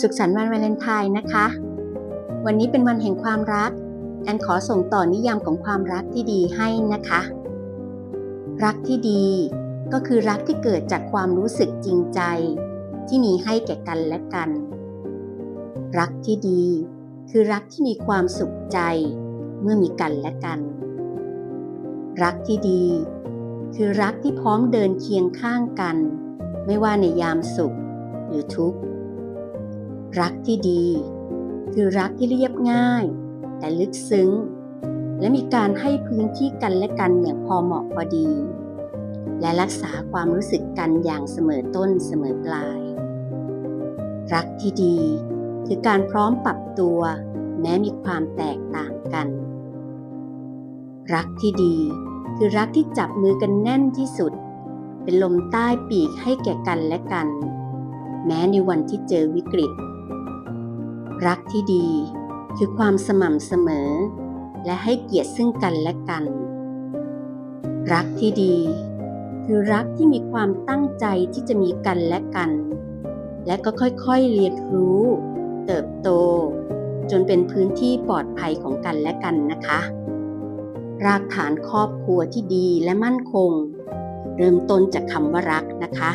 สุขสันต์วันวาเลนไทน์นะคะ วันนี้เป็นวันแห่งความรัก แอนขอส่งต่อนิยามของความรักที่ดีให้นะคะ รักที่ดีก็คือรักที่เกิดจากความรู้สึกจริงใจ ที่มีให้แก่กันและกัน รักที่ดีคือรักที่มีความสุขใจเมื่อมีกันและกัน รักที่ดี คือรักที่พร้อมเดินเคียงข้างกัน ไม่ว่าในยามสุขหรือทุกข์ รักที่ดี คือรักที่เรียบง่าย แต่ลึกซึ้ง และมีการให้พื้นที่กันและกันอย่างพอเหมาะพอดี และรักษาความรู้สึกกันอย่างเสมอต้นเสมอปลาย รักที่ดี คือการพร้อมปรับตัว แม้มีความแตกต่างกัน รักที่ดี คือรักที่จับมือกันแน่นที่สุด เป็นลมใต้ปีกให้แก่กันและกันแม้ในวันที่เจอวิกฤต รักที่ดี คือความสม่ำเสมอ และให้เกียรติซึ่งกันและกัน รักที่ดี คือรักที่มีความตั้งใจที่จะมีกันและกัน และก็ค่อยๆเรียนรู้ เติบโต จนเป็นพื้นที่ปลอดภัยของกันและกันนะคะ รากฐานครอบครัวที่ดีและมั่นคง เริ่มต้นจากคำว่ารักนะคะ